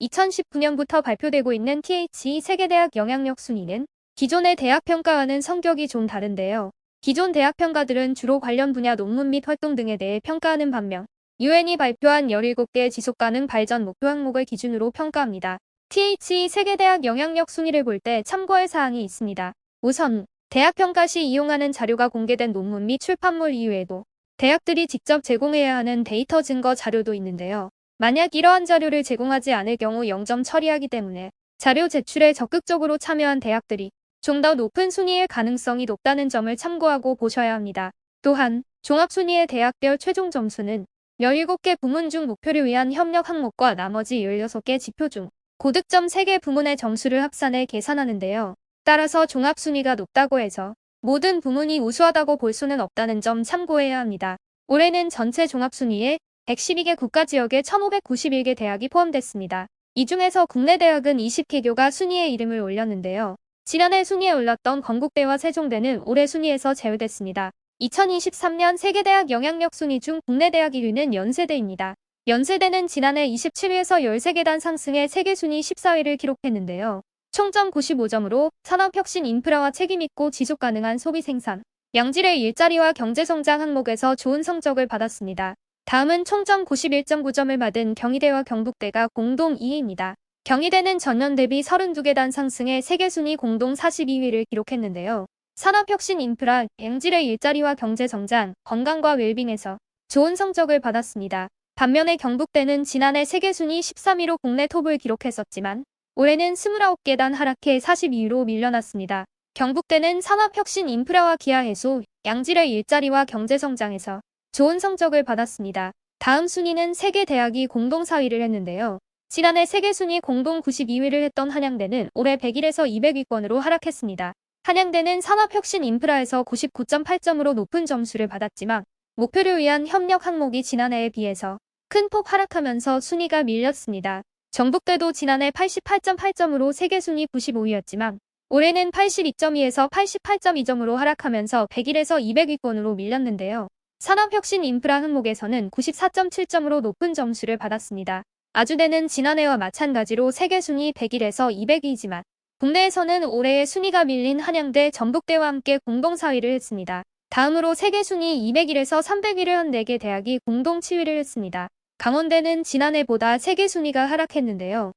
(2019년부터) 발표되고 있는 THE 세계대학 영향력 순위는 기존의 대학 평가와는 성격이 좀 다른데요. 기존 대학 평가들은 주로 관련 분야 논문 및 활동 등에 대해 평가하는 반면 UN이 발표한 17개 지속가능 발전 목표 항목을 기준으로 평가합니다. THE 세계대학 영향력 순위를 볼 때 참고할 사항이 있습니다. 우선 대학 평가 시 이용하는 자료가 공개된 논문 및 출판물 이외에도 대학들이 직접 제공해야 하는 데이터 증거 자료도 있는데요. 만약 이러한 자료를 제공하지 않을 경우 0점 처리하기 때문에 자료 제출에 적극적으로 참여한 대학들이 좀 더 높은 순위일 가능성이 높다는 점을 참고하고 보셔야 합니다. 또한 종합순위의 대학별 최종 점수는 17개 부문 중 목표를 위한 협력 항목과 나머지 16개 지표 중 고득점 3개 부문의 점수를 합산해 계산하는데요. 따라서 종합순위가 높다고 해서 모든 부문이 우수하다고 볼 수는 없다는 점 참고해야 합니다. 올해는 전체 종합순위에 112개 국가지역에 1591개 대학이 포함됐습니다. 이 중에서 국내 대학은 20개 교가 순위에 이름을 올렸는데요. 지난해 순위에 올랐던 건국대와 세종대는 올해 순위에서 제외됐습니다. 2023년 세계대학 영향력 순위 중 국내 대학 1위는 연세대입니다. 연세대는 지난해 27위에서 13계단 상승해 세계 순위 14위를 기록했는데요. 총점 95점으로 산업혁신 인프라와 책임있고 지속가능한 소비 생산, 양질의 일자리와 경제성장 항목에서 좋은 성적을 받았습니다. 다음은 총점 91.9점을 받은 경희대와 경북대가 공동 2위입니다. 경희대는 전년 대비 32계단 상승해 세계순위 공동 42위를 기록했는데요. 산업혁신 인프라, 양질의 일자리와 경제성장, 건강과 웰빙에서 좋은 성적을 받았습니다. 반면에 경북대는 지난해 세계순위 13위로 국내 톱을 기록했었지만 올해는 29계단 하락해 42위로 밀려났습니다. 경북대는 산업혁신 인프라와 기하해소, 양질의 일자리와 경제성장에서 좋은 성적을 받았습니다. 다음 순위는 세계 대학이 공동 4위를 했는데요. 지난해 세계 순위 공동 92위를 했던 한양대는 올해 100일에서 200위권으로 하락했습니다. 한양대는 산업혁신 인프라에서 99.8점으로 높은 점수를 받았지만 목표를 위한 협력 항목이 지난해에 비해서 큰 폭 하락하면서 순위가 밀렸습니다. 정북대도 지난해 88.8점으로 세계 순위 95위였지만 올해는 82.2에서 88.2점으로 하락하면서 100일에서 200위권으로 밀렸는데요. 산업혁신 인프라 항목에서는 94.7점으로 높은 점수를 받았습니다. 아주대는 지난해와 마찬가지로 세계 순위 100일에서 200위이지만 국내에서는 올해의 순위가 밀린 한양대, 전북대와 함께 공동 4위를 했습니다. 다음으로 세계 순위 200일에서 300위를 한 4개 대학이 공동 7위를 했습니다. 강원대는 지난해보다 세계 순위가 하락했는데요.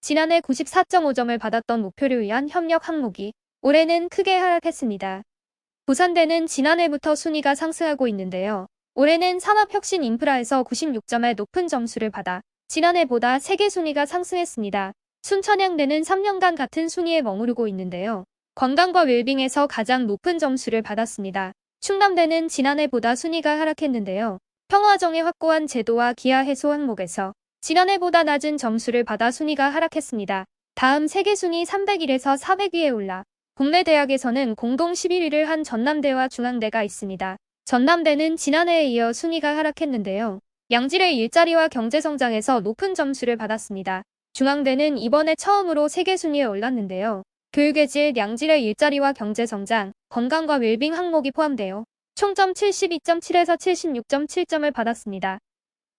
지난해 94.5점을 받았던 목표를 위한 협력 항목이 올해는 크게 하락했습니다. 부산대는 지난해부터 순위가 상승하고 있는데요. 올해는 산업혁신 인프라에서 96점의 높은 점수를 받아 지난해보다 세계 순위가 상승했습니다. 순천향대는 3년간 같은 순위에 머무르고 있는데요. 건강과 웰빙에서 가장 높은 점수를 받았습니다. 충남대는 지난해보다 순위가 하락했는데요. 평화정의 확고한 제도와 기아 해소 항목에서 지난해보다 낮은 점수를 받아 순위가 하락했습니다. 다음 세계 순위 301에서 400위에 올라 국내 대학에서는 공동 11위를 한 전남대와 중앙대가 있습니다. 전남대는 지난해에 이어 순위가 하락했는데요. 양질의 일자리와 경제성장에서 높은 점수를 받았습니다. 중앙대는 이번에 처음으로 세계 순위에 올랐는데요. 교육의 질, 양질의 일자리와 경제성장, 건강과 웰빙 항목이 포함되어 총점 72.7에서 76.7점을 받았습니다.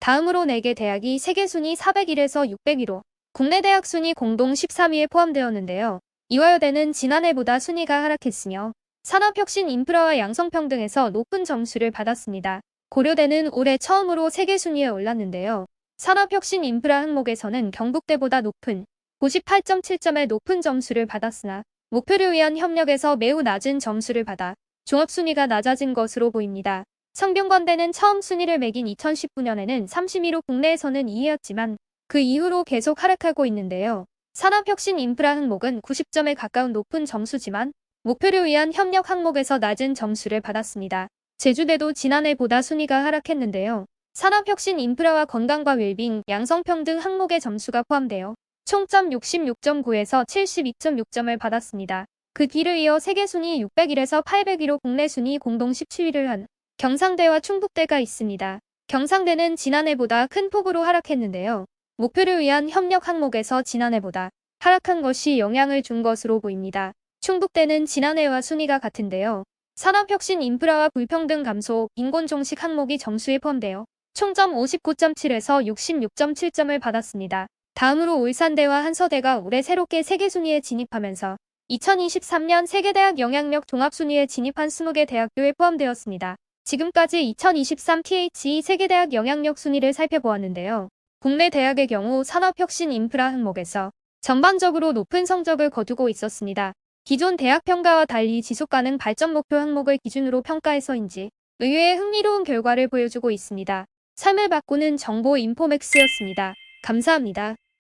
다음으로 4개 대학이 세계 순위 401에서 601호, 국내 대학 순위 공동 13위에 포함되었는데요. 이화여대는 지난해보다 순위가 하락했으며 산업혁신 인프라와 양성평등에서 높은 점수를 받았습니다. 고려대는 올해 처음으로 세계 순위에 올랐는데요. 산업혁신 인프라 항목에서는 경북대보다 높은 98.7점의 높은 점수를 받았으나 목표를 위한 협력에서 매우 낮은 점수를 받아 종합순위가 낮아진 것으로 보입니다. 성균관대는 처음 순위를 매긴 2019년에는 32로 국내에서는 2위였지만 그 이후로 계속 하락하고 있는데요. 산업혁신 인프라 항목은 90점에 가까운 높은 점수지만 목표를 위한 협력 항목에서 낮은 점수를 받았습니다. 제주대도 지난해보다 순위가 하락했는데요. 산업혁신 인프라와 건강과 웰빙, 양성평 등 항목의 점수가 포함되어 총점 66.9에서 72.6점을 받았습니다. 그 뒤를 이어 세계 순위 601에서 801로 국내 순위 공동 17위를 한 경상대와 충북대가 있습니다. 경상대는 지난해보다 큰 폭으로 하락했는데요. 목표를 위한 협력 항목에서 지난해보다 하락한 것이 영향을 준 것으로 보입니다. 충북대는 지난해와 순위가 같은데요. 산업혁신 인프라와 불평등 감소, 인권 종식 항목이 점수에 포함되어 총점 59.7에서 66.7점을 받았습니다. 다음으로 울산대와 한서대가 올해 새롭게 세계순위에 진입하면서 2023년 세계대학 영향력 종합순위에 진입한 20개 대학교에 포함되었습니다. 지금까지 2023 THE 세계대학 영향력 순위를 살펴보았는데요. 국내 대학의 경우 산업혁신 인프라 항목에서 전반적으로 높은 성적을 거두고 있었습니다. 기존 대학 평가와 달리 지속가능 발전 목표 항목을 기준으로 평가해서인지 의외의 흥미로운 결과를 보여주고 있습니다. 삶을 바꾸는 정보 인포맥스였습니다. 감사합니다.